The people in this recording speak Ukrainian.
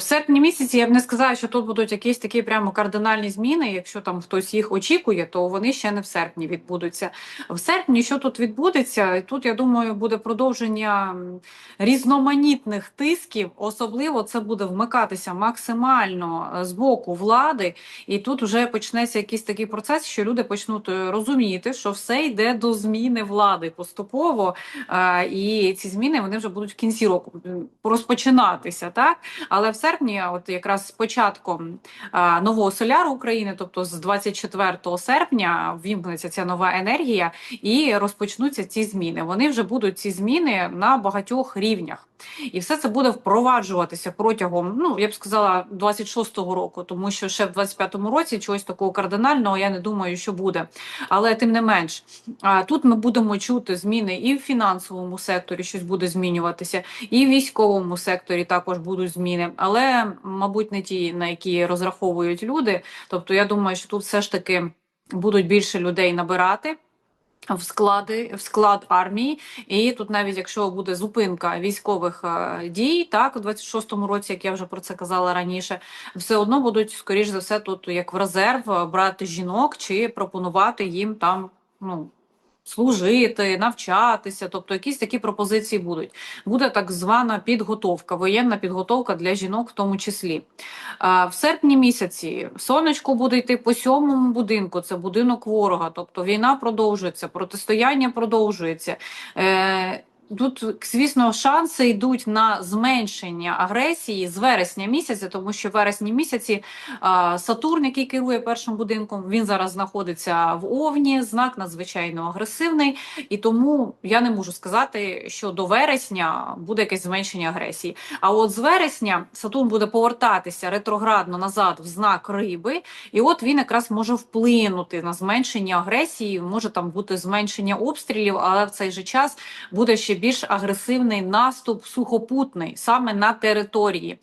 В серпні місяці я б не сказала, що тут будуть якісь такі прямо кардинальні зміни. Якщо там хтось їх очікує, то вони ще не в серпні відбудуться. В серпні що тут відбудеться? Тут я думаю, буде продовження різноманітних тисків. Особливо це буде вмикатися максимально е, з боку влади, і тут вже почнеться якийсь такий процес, що люди почнуть е, розуміти, що все йде до зміни влади поступово, е, і ці зміни вони вже будуть в кінці року розпочинатися, так. Але в серпні, от якраз з початком нового соляру України, тобто з 24 серпня, ввімкнеться ця нова енергія і розпочнуться ці зміни. Вони вже будуть ці зміни на багатьох рівнях. І все це буде впроваджуватися протягом, ну я б сказала, 26-го року, тому що ще в 25-му році чогось такого кардинального я не думаю, що буде. Але тим не менш, тут ми будемо чути зміни і в фінансовому секторі, щось буде змінюватися, і в військовому секторі також будуть зміни, але мабуть не ті, на які розраховують люди. Тобто, я думаю, що тут все ж таки будуть більше людей набирати. В склади в склад армії, і тут навіть якщо буде зупинка військових е, дій, так у 26-му році, як я вже про це казала раніше, все одно будуть скоріш за все тут як в резерв е, брати жінок чи пропонувати їм там ну служити, навчатися, тобто якісь такі пропозиції будуть. Буде так звана підготовка, воєнна підготовка для жінок, в тому числі. В серпні місяці сонечко буде йти по сьомому будинку. Це будинок ворога. Тобто війна продовжується, протистояння продовжується. Тут, звісно, шанси йдуть на зменшення агресії з вересня місяця, тому що в вересні місяці Сатурн, який керує першим будинком, він зараз знаходиться в Овні, знак надзвичайно агресивний, і тому я не можу сказати, що до вересня буде якесь зменшення агресії. А от з вересня Сатурн буде повертатися ретроградно назад в знак риби, і от він якраз може вплинути на зменшення агресії, може там бути зменшення обстрілів, але в цей же час буде ще більш агресивний наступ сухопутний саме на території.